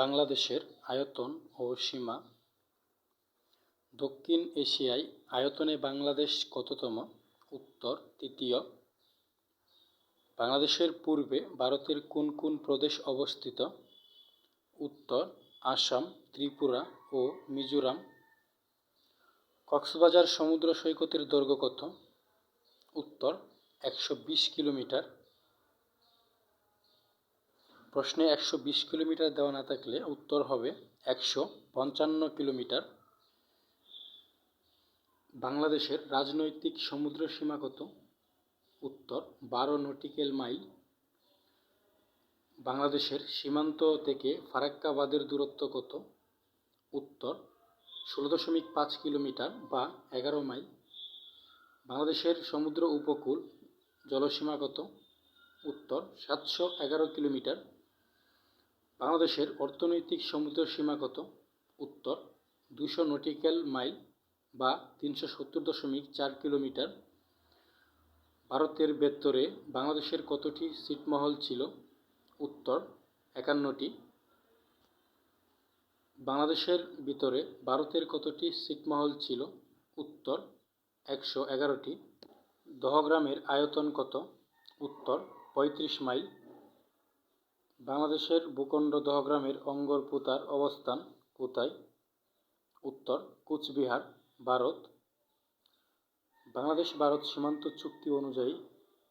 বাংলাদেশের আয়তন ও সীমা। দক্ষিণ এশিয়ায় আয়তনে বাংলাদেশ কততম? উত্তর, তৃতীয়। বাংলাদেশের পূর্বে ভারতের কোন কোন প্রদেশ অবস্থিত? উত্তর, আসাম, ত্রিপুরা ও মিজোরাম। কক্সবাজার সমুদ্র সৈকতের দৈর্ঘ্য কত? উত্তর, একশো বিশ কিলোমিটার। প্রশ্নে একশো বিশ কিলোমিটার দেওয়া না থাকলে উত্তর হবে একশো পঞ্চান্ন কিলোমিটার। বাংলাদেশের রাজনৈতিক সমুদ্র সীমা কত? উত্তর, বারো নটিক্যাল মাইল। বাংলাদেশের সীমান্ত থেকে ফারাক্কাবাদের দূরত্ব কত? উত্তর, ষোলো দশমিক পাঁচ কিলোমিটার বা এগারো মাইল। বাংলাদেশের সমুদ্র উপকূল জলসীমা কত? উত্তর, সাতশো এগারো কিলোমিটার। বাংলাদেশের অর্থনৈতিক সমুদ্র সীমা কত? উত্তর দুশো নটিক্যাল মাইল বা তিনশো সত্তর দশমিক চার কিলোমিটার। ভারতের ভেতরে বাংলাদেশের কতটি ছিটমহল ছিল? উত্তর, একান্নটি। বাংলাদেশের ভিতরে ভারতের কতটি ছিটমহল ছিল? উত্তর, একশো এগারোটি। দহগ্রামের আয়তন কত? উত্তর, পঁয়ত্রিশ মাইল। বাংলাদেশের ভূখণ্ড দহগ্রামের অঙ্গরপোতার অবস্থান কোথায়? উত্তর, কুচবিহার, ভারত। বাংলাদেশ ভারত সীমান্ত চুক্তি অনুযায়ী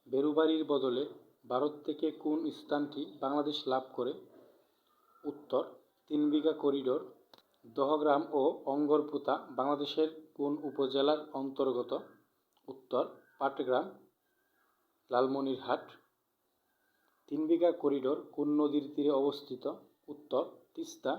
বেরুবাড়ির বদলে ভারত থেকে কোন স্থানটি বাংলাদেশ লাভ করে? উত্তর, তিন বিঘা করিডোর, দহগ্রাম ও অঙ্গরপোতা বাংলাদেশের কোন উপজেলার অন্তর্গত? উত্তর, পাটগ্রাম, লালমনিরহাট। তিন করিডোর কোন নদীর তীরে অবস্থিত? উত্তর তিস্তা